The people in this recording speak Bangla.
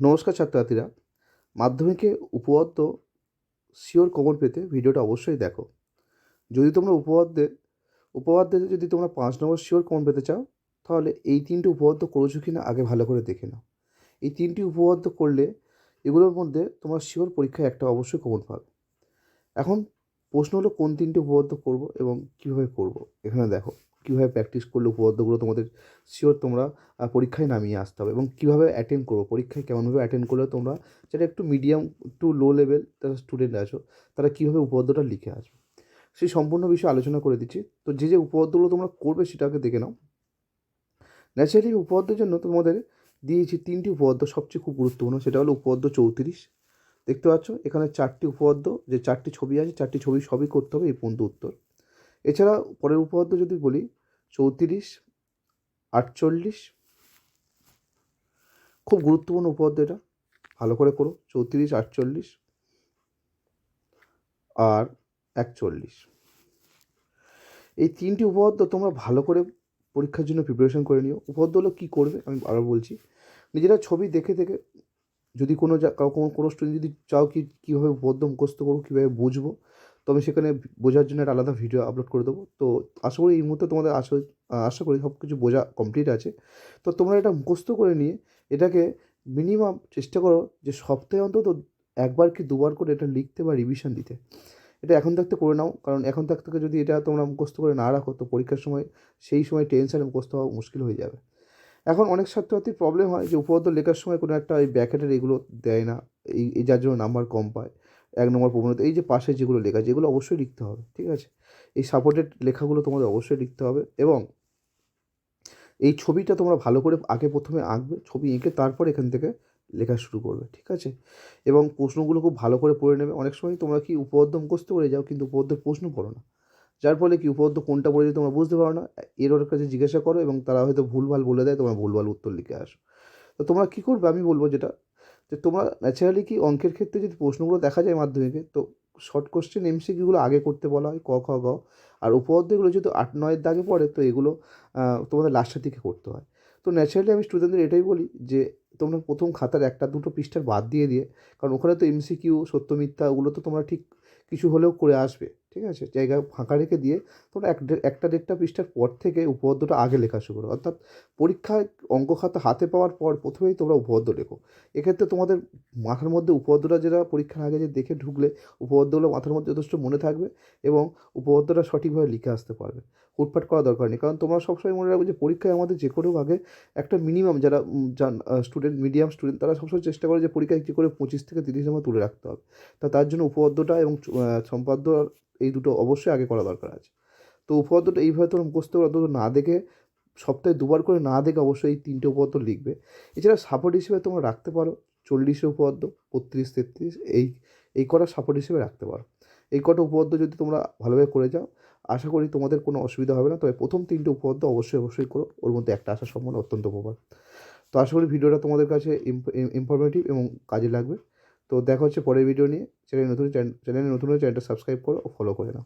নমস্কার ছাত্রছাত্রীরা। মাধ্যমিকে উপপাদ্য শিওর কমন পেতে ভিডিওটা অবশ্যই দেখো। যদি তোমরা উপপাদ্যে উপপাদ্যে যদি তোমরা পাঁচ নম্বর শিওর কমন পেতে চাও, তাহলে এই তিনটি উপপাদ্য করেছ কি না আগে ভালো করে দেখে নাও। এই তিনটি উপপাদ্য করলে এগুলোর মধ্যে তোমার শিওর পরীক্ষায় একটা অবশ্যই কমন পাবে। এখন প্রশ্ন হলো, কোন তিনটি উপপাদ্য করব এবং কীভাবে করব? এখানে দেখো। কীভাবে প্র্যাকটিস করলে উপপাদ্যগুলো তোমাদের শিওর তোমরা পরীক্ষায় নামিয়ে আসতে হবে এবং কীভাবে অ্যাটেন্ড করব, পরীক্ষায় কেমনভাবে অ্যাটেন্ড করলে তোমরা যারা একটু মিডিয়াম টু লো লেভেল যারা স্টুডেন্ট আছো, তারা কীভাবে উপপাদ্যটা লিখে আসবে। সেই সম্পূর্ণ বিষয়ে আলোচনা করে দিচ্ছি। তো যে যে উপপাদ্যগুলো তোমরা করবে সেটাকে দেখে নাও। ন্যাচারালি উপপাদ্যের জন্য তোমাদের দিয়েছি তিনটি উপপাদ্য সবচেয়ে খুব গুরুত্বপূর্ণ, সেটা হলো উপপাদ্য চৌত্রিশ। দেখতে পাচ্ছ, এখানে চারটি উপপাদ্য যে চারটি ছবি আছে, চারটি ছবি সবই করতে হবে, এই পর্যন্ত উত্তর। এছাড়া পরের উপপাদ্য যদি বলি চৌত্রিশ, আটচল্লিশ। খুব গুরুত্বপূর্ণ উপপাদ্য এটা। ভালো করে করো। চৌত্রিশ, আটচল্লিশ আর একচল্লিশ। এই তিনটি উপপাদ্য তোমরা ভালো করে পরীক্ষার জন্য প্রিপারেশন করে নিও। উপপাদ্য হলো কী করবে? আমি আরও বলছি। নিজেরা ছবি দেখে দেখে যদি কোনো কোনো স্টুডেন্ট যদি চাও কি কীভাবে উপপাদ্য মুখস্থ করব, কীভাবে বুঝব তো আমি সেখানে বোঝার জন্য একটা আলাদা ভিডিও আপলোড করে দেবো। তো আশা করি এই মুহূর্তে তোমাদের আশা আশা করি সব কিছু বোঝা কমপ্লিট আছে। তো তোমরা এটা মুখস্থ করে নিয়ে এটাকে মিনিমাম চেষ্টা করো যে সপ্তাহে অন্তত একবার কি দুবার করে এটা লিখতে বা রিভিশন দিতে। এটা এখন থাকতে করে নাও, কারণ এখন থাক থেকে যদি এটা তোমরা মুখস্থ করে না রাখো, তো পরীক্ষার সময় সেই সময় টেনশানে মুখস্থ হওয়া মুশকিল হয়ে যাবে। এখন অনেক ছাত্রছাত্রীর প্রবলেম হয় যে উপপাদ্য লেখার সময় কোনো একটা এই ব্যাকেটের এগুলো দেয় না। এই এই যার জন্য নাম্বার কম পায়। এক নম্বর প্রবণতা এই যে পাশে যেগুলো লেখা যেগুলো অবশ্যই লিখতে হবে, ঠিক আছে? এই সাপোর্টেড লেখাগুলো তোমাদের অবশ্যই লিখতে হবে এবং এই ছবিটা তোমরা ভালো করে আগে প্রথমে আঁকবে, ছবি এঁকে তারপর এখান থেকে লেখা শুরু করবে, ঠিক আছে? এবং প্রশ্নগুলো খুব ভালো করে পড়ে নেবে। অনেক সময় তোমরা কি উপপাদ্য মুখস্থ করে যাও, কিন্তু উপপাদ্যের প্রশ্ন পড়ো না। যার ফলে কি উপপাদ্য কোনটা পড়ে তোমরা বুঝতে পারো না। এর ওর কাছে জিজ্ঞাসা করো এবং তারা হয়তো ভুলভাল বলে দেয়, তোমরা ভুলভাল উত্তর লিখে আসো। তো তোমরা কী করবে? আমি বলব যেটা, যে তোমরা ন্যাচারালি কি অঙ্কের ক্ষেত্রে যদি প্রশ্নগুলো দেখা যায় মাধ্যমিকে, তো শর্ট কোশ্চেন এমসিকিউগুলো আগে করতে বলা হয়, ক, খ, গ। আর উপপাদ্যগুলো যেহেতু আট, নয়ের দাগে পড়ে, তো এগুলো তোমাদের লাস্টের দিকে করতে হয়। তো ন্যাচারালি আমি স্টুডেন্টদের এটাই বলি, যে তোমরা প্রথম খাতার একটা, দুটো পৃষ্ঠার বাদ দিয়ে দিয়ে, কারণ ওখানে তো এমসিকিউ সত্য, মিথ্যা, ওগুলো তো তোমরা ঠিক কিছু হলেও করে আসবে। ঠিক আছে? জায়গা ফাঁকা রেখে দিয়ে তোমরা এক একটা দেড়টা পৃষ্ঠার পর থেকে উপপাদ্যটা আগে লেখা শুরু করো। অর্থাৎ পরীক্ষায় অঙ্ক খাতা হাতে পাওয়ার পর প্রথমেই তোমরা উপপাদ্য লেখো। এক্ষেত্রে তোমাদের মাথার মধ্যে উপপাদ্যটা যেটা পরীক্ষার আগে যে দেখে ঢুকলে উপপাদ্যগুলো মাথার মধ্যে যথেষ্ট মনে থাকবে এবং উপপাদ্যটা সঠিকভাবে লিখে আসতে পারবে। হুটপাট করা দরকার নেই। কারণ তোমরা সবসময় মনে রাখবে যে পরীক্ষায় আমাদের যে করেও আগে একটা মিনিমাম যারা যান স্টুডেন্ট মিডিয়াম স্টুডেন্ট তারা সবসময় চেষ্টা করে যে পরীক্ষায় কী করে পঁচিশ থেকে তিরিশ নম্বর তুলে রাখতে হবে। তা তার জন্য উপপাদ্যটা এবং সম্পাদ্য এই দুটো অবশ্যই আগে করা দরকার আছে। তো উপপাদ্যটা এইভাবে তোমরা মুখস্থ অন্তত না দেখে, সপ্তাহে দুবার করে না দেখে অবশ্যই এই তিনটে উপপাদ্য লিখবে। এছাড়া সাপোর্ট হিসেবে তোমরা রাখতে পারো। চল্লিশে উপপাদ্য, বত্রিশ, তেত্রিশ, এই এই কটা সাপোর্ট হিসেবে রাখতে পারো। এই কটা উপপাদ্য যদি তোমরা ভালোভাবে করে যাও, আশা করি তোমাদের কোনো অসুবিধা হবে না। তবে প্রথম তিনটে উপপাদ্য অবশ্যই অবশ্যই করো। ওর মধ্যে একটা আসার সম্ভাবনা অত্যন্ত প্রবল। তো আশা করি ভিডিওটা তোমাদের কাছে ইনফরমেটিভ এবং কাজে লাগবে। তো দেখা হচ্ছে পরের ভিডিও নিয়ে। চ্যানেল নতুন চ্যানেলে নতুন চ্যানেলটা সাবস্ক্রাইব করো ও ফলো করে নাও।